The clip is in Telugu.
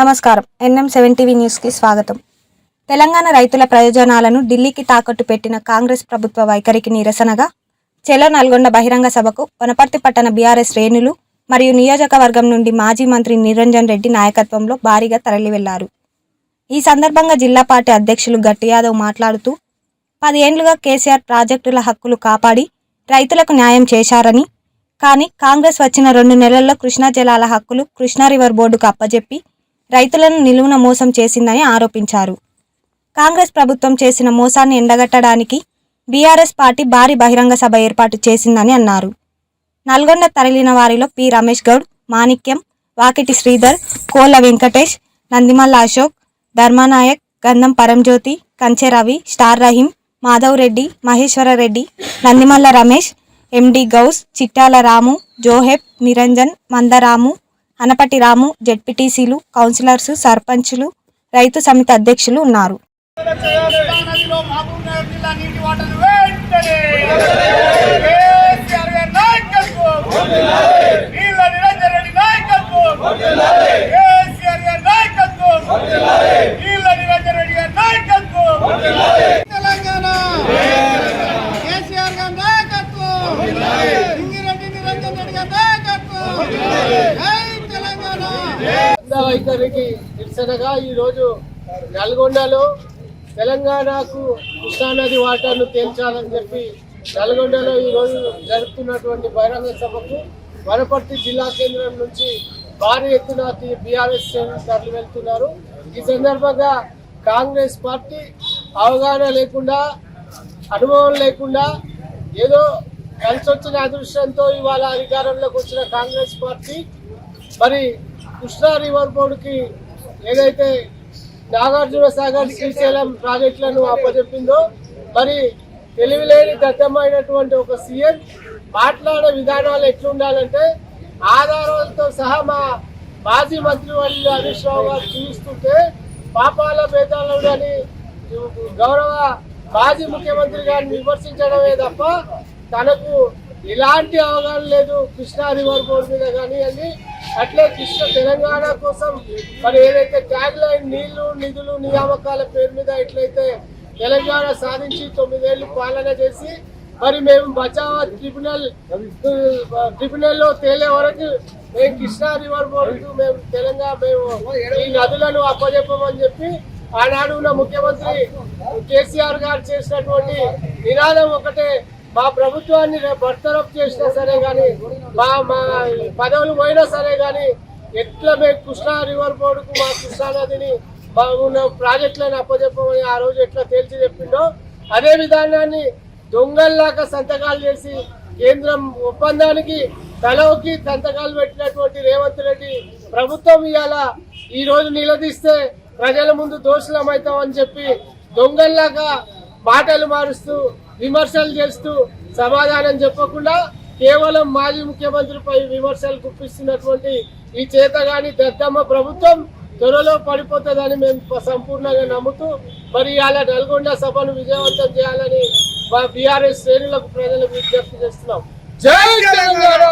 నమస్కారం. ఎన్ఎం సెవెన్ టీవీ న్యూస్కి స్వాగతం. తెలంగాణ రైతుల ప్రయోజనాలను ఢిల్లీకి తాకట్టు పెట్టిన కాంగ్రెస్ ప్రభుత్వ వైఖరికి నిరసనగా చెలో నల్గొండ బహిరంగ సభకు వనపర్తి పట్టణ బీఆర్ఎస్ శ్రేణులు మరియు నియోజకవర్గం నుండి మాజీ మంత్రి నిరంజన్ రెడ్డి నాయకత్వంలో భారీగా తరలి వెళ్ళారు ఈ సందర్భంగా జిల్లా పార్టీ అధ్యక్షులు గట్టి యాదవ్ మాట్లాడుతూ పదేండ్లుగా కేసీఆర్ ప్రాజెక్టుల హక్కులు కాపాడి రైతులకు న్యాయం చేశారని కానీ కాంగ్రెస్ వచ్చిన రెండు నెలల్లో కృష్ణా జలాల హక్కులు కృష్ణా రివర్ బోర్డుకు అప్పజెప్పి రైతులను నిలువున మోసం చేసిందని ఆరోపించారు. కాంగ్రెస్ ప్రభుత్వం చేసిన మోసాన్ని ఎండగట్టడానికి బీఆర్ఎస్ పార్టీ భారీ బహిరంగ సభ ఏర్పాటు చేసిందని అన్నారు. నల్గొండ తరలిన వారిలో P. Ramesh Goud Manikyam Vakiti Sridhar Kola Venkatesh Nandimalla Ashok Dharmanayak Gandham Paranjyothi Kanche Ravi star Rahim Madhav Reddy Maheshwara Reddy Nandimalla Ramesh MD Ghouse Chittala Ramu Zoheb Niranjan Mandaramu Anapati Ramu జెడ్పీటీసీలు కౌన్సిలర్స్ సర్పంచులు రైతు సమితి అధ్యక్షులు ఉన్నారు. నదిలో తెలంగాణ కేసీఆర్ గారి నాయకత్వం సింగిరెడ్డి నిరంజన్ రెడ్డి గారి నాయకత్వం జై తెలంగాణ వైఖరికి నిరసనగా ఈరోజు నల్గొండలో తెలంగాణకు కృష్ణానది వాటర్ను తేల్చాలని చెప్పి నల్గొండలో ఈరోజు జరుపుతున్నటువంటి బహిరంగ సభకు వనపర్తి జిల్లా కేంద్రం నుంచి భారీ ఎత్తున బీఆర్ఎస్ శ్రేణులు తరలి వెళ్తున్నారు. ఈ సందర్భంగా కాంగ్రెస్ పార్టీ అవగాహన లేకుండా అనుభవం లేకుండా ఏదో కలిసి వచ్చిన అదృష్టంతో ఇవాళ అధికారంలోకి వచ్చిన కాంగ్రెస్ పార్టీ మరి కృష్ణా రివర్ బోర్డుకి ఏదైతే నాగార్జున సాగర్ శ్రీశైలం ప్రాజెక్టులను అప్పచెప్పిందో మరి తెలివిలేని దత్తమైనటువంటి ఒక సీఎం మాట్లాడే విధానాలు ఎట్లుండాలంటే ఆధారాలతో సహా మా మాజీ మంత్రి వాళ్ళు హరీష్ రావు గారు చూస్తుంటే పాపాల భేదాలు అని గౌరవ మాజీ ముఖ్యమంత్రి గారిని విమర్శించడమే తప్ప తనకు ఎలాంటి అవగాహన లేదు కృష్ణా రివర్ బోర్డు మీద కానీ అని అట్లే కృష్ణ తెలంగాణ కోసం మరి ఏదైతే ట్యాగ్ లైన్ నీళ్ళు నిధులు నియామకాల పేరు మీద ఎట్లయితే తెలంగాణ సాధించి తొమ్మిదేళ్ళు పాలన చేసి మరి మేము బచావా ట్రిబ్యునల్ ట్రిబ్యునల్లో తేలే వరకు మేము కృష్ణా రివర్ బోర్డుకు మేము తెలంగాణ మేము ఈ నదులను అప్పజెప్పమని చెప్పి ఆనాడు ఉన్న ముఖ్యమంత్రి కేసీఆర్ గారు చేసినటువంటి నినాదం ఒకటే. మా ప్రభుత్వాన్ని బర్తరఫ్ చేసినా సరే కానీ మా మా పదవులు పోయినా సరే కానీ ఎట్లా మేము కృష్ణా రివర్ బోర్డుకు మా కృష్ణానదిని మా ఉన్న ప్రాజెక్టులను అప్పచెప్పమని ఆ రోజు ఎట్లా తేల్చి చెప్పిండో అదే విధానాన్ని దొంగల్లాగా సంతకాలు చేసి కేంద్రం ఒప్పందానికి తలవుకి సంతకాలు పెట్టినటువంటి రేవంత్ రెడ్డి ప్రభుత్వం ఇవాళ ఈ రోజు నిలదీస్తే ప్రజల ముందు దోషులమవుతామని చెప్పి దొంగల్లాగా మాటలు మారుస్తూ విమర్శలు చేస్తూ సమాధానం చెప్పకుండా కేవలం మాజీ ముఖ్యమంత్రిపై విమర్శలు గుప్పిస్తున్నటువంటి ఈ చేతగాని దద్దమ్మ ప్రభుత్వం త్వరలో పడిపోతుందని మేము సంపూర్ణంగా నమ్ముతూ మరి అలా నల్గొండ సభను విజయవంతం చేయాలని బీఆర్ఎస్ శ్రేణులకు ప్రజలకు విజ్ఞప్తి చేస్తున్నాం. జై తెలంగాణ!